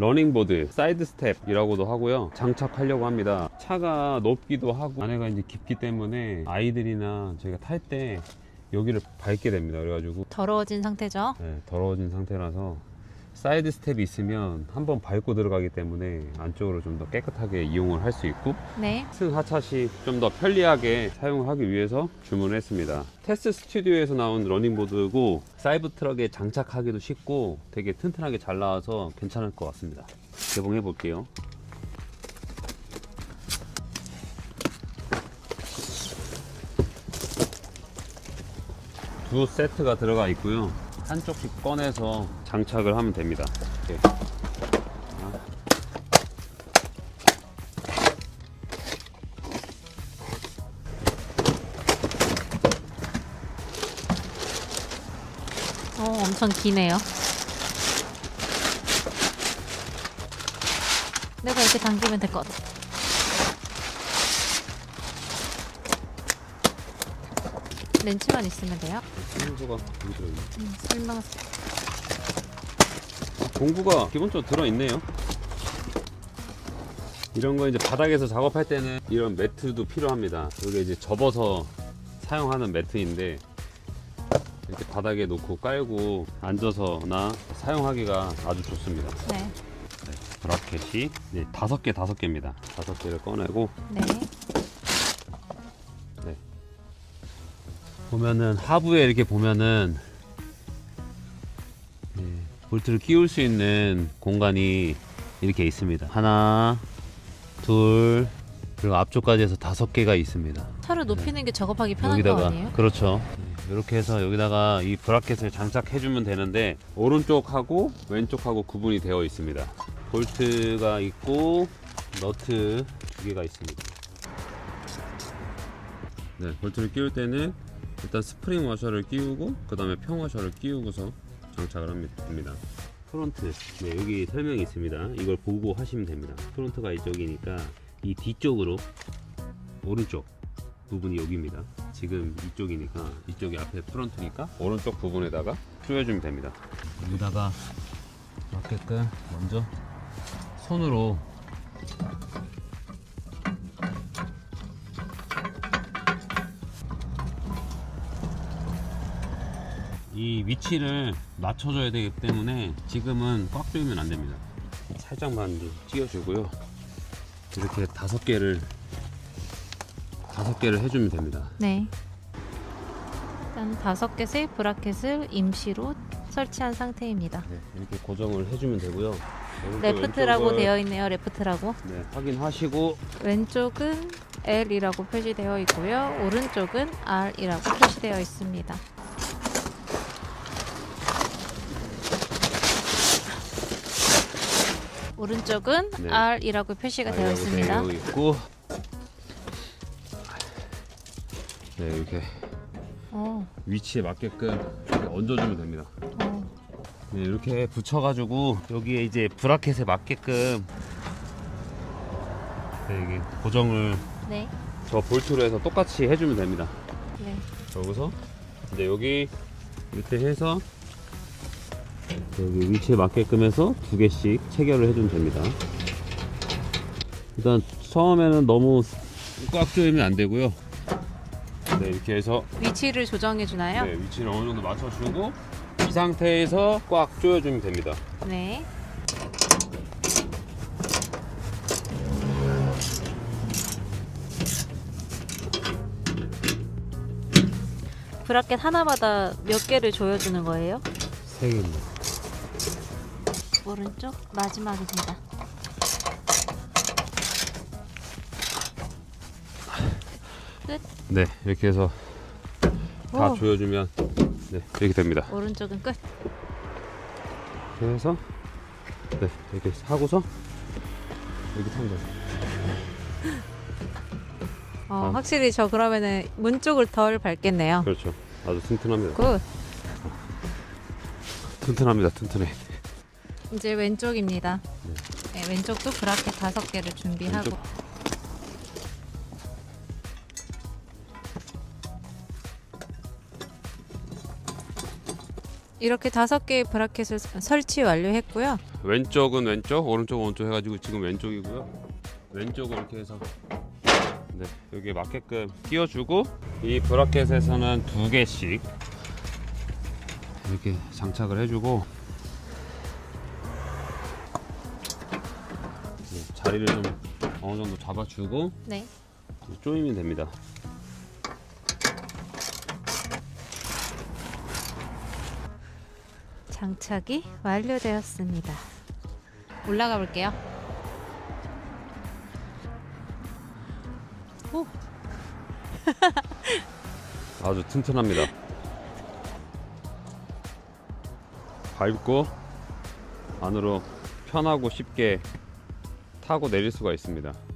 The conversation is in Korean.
러닝보드 사이드 스텝이라고도 하고요. 장착하려고 합니다. 차가 높기도 하고 안에가 이제 깊기 때문에 아이들이나 저희가 탈 때 여기를 밟게 됩니다. 그래가지고 더러워진 상태죠. 네, 더러워진 상태라서 사이드 스텝이 있으면 한번 밟고 들어가기 때문에 안쪽으로 좀 더 깨끗하게 이용을 할 수 있고 네. 승 하차시 좀 더 편리하게 사용하기 위해서 주문했습니다. 테스트 스튜디오에서 나온 러닝보드고 사이브 트럭에 장착하기도 쉽고 되게 튼튼하게 잘 나와서 괜찮을 것 같습니다. 개봉해 볼게요. 두 세트가 들어가 있고요. 한쪽씩 꺼내서 장착을 하면 됩니다. 이렇게. 어, 엄청 기네요. 내가 이렇게 당기면 될 것 같아. 렌치만 있으면 돼요. 순수가 들어있네. 음, 설명. 공구가 기본적으로 들어있네요. 이런 거 이제 바닥에서 작업할 때는 이런 매트도 필요합니다. 이게 이제 접어서 사용하는 매트인데 이렇게 바닥에 놓고 깔고 앉아서나 사용하기가 아주 좋습니다. 네. 브라켓이 네, 다섯 개 다섯 개입니다. 다섯 개를 꺼내고 네. 보면은 하부에 이렇게 보면은 네, 볼트를 끼울 수 있는 공간이 이렇게 있습니다. 하나, 둘, 그리고 앞쪽까지 해서 다섯 개가 있습니다. 차를 높이는 게 작업하기 편한 거 여기다가 아니에요? 그렇죠. 이렇게 해서 여기다가 이 브라켓을 장착해 주면 되는데 오른쪽하고 왼쪽하고 구분이 되어 있습니다. 볼트가 있고 너트 두 개가 있습니다. 네, 볼트를 끼울 때는 일단 스프링 워셔를 끼우고 그 다음에 평 워셔를 끼우고서 장착을 합니다. 프론트, 네, 여기 설명이 있습니다. 이걸 보고 하시면 됩니다. 프론트가 이쪽이니까 이 뒤쪽으로 오른쪽 부분이 여기입니다. 지금 이쪽이니까 이쪽이 앞에 프론트니까 오른쪽 부분에다가 조여주면 됩니다. 여기다가 맞게끔 먼저 손으로 이 위치를 맞춰줘야 되기 때문에 지금은 꽉 조이면 안 됩니다. 살짝만 좀 찧어주고요. 이렇게 다섯 개를 다섯 개를 해주면 됩니다. 네. 일단 다섯 개의 브라켓을 임시로 설치한 상태입니다. 네, 이렇게 고정을 해주면 되고요. 오른쪽, 레프트라고 되어 있네요. 레프트라고. 네, 확인하시고 왼쪽은 L이라고 표시되어 있고요. 오른쪽은 R이라고 표시되어 있습니다. 오른쪽은 네. R이라고 표시가 되어 있습니다. 되어 있고 네 이렇게 어, 위치에 맞게끔 이렇게 얹어주면 됩니다. 어. 네, 이렇게 붙여가지고 여기에 이제 브라켓에 맞게끔 네, 이게 고정을 네, 저 볼트로 해서 똑같이 해주면 됩니다. 네. 여기서 이제 여기 이렇게 해서 여기 위치에 맞게끔 해서 두 개씩 체결을 해주면 됩니다. 일단 처음에는 너무 꽉 조이면 안 되고요. 네 이렇게 해서 위치를 조정해 주나요? 네, 위치를 어느 정도 맞춰주고 이 상태에서 꽉 조여주면 됩니다. 네. 브라켓 하나마다 몇 개를 조여주는 거예요? 세 개입니다. 오른쪽 마지막입니다. 끝. 네 이렇게 해서 다 오. 조여주면 네 이렇게 됩니다. 오른쪽은 끝. 이렇게 해서 네 이렇게 하고서 여기 탄 거예요. 어, 아. 확실히 저 그러면은 문 쪽을 덜 밟겠네요. 그렇죠. 아주 튼튼합니다. 굿. 튼튼합니다. 튼튼해. 이제 왼쪽입니다. 네, 왼쪽도 브라켓 다섯 개를 준비하고 왼쪽. 이렇게 다섯 개의 브라켓을 설치 완료했고요. 왼쪽은 왼쪽, 오른쪽은 오른쪽 해가지고 지금 왼쪽이고요. 왼쪽을 이렇게 해서 네 여기 맞게끔 끼워주고 이 브라켓에서는 두 개씩 이렇게 장착을 해주고 네, 자리를 좀 어느 정도 잡아주고 네. 조이면 됩니다. 장착이 완료되었습니다. 올라가 볼게요. 오, 아주 튼튼합니다. 밟고 안으로 편하고 쉽게 타고 내릴 수가 있습니다.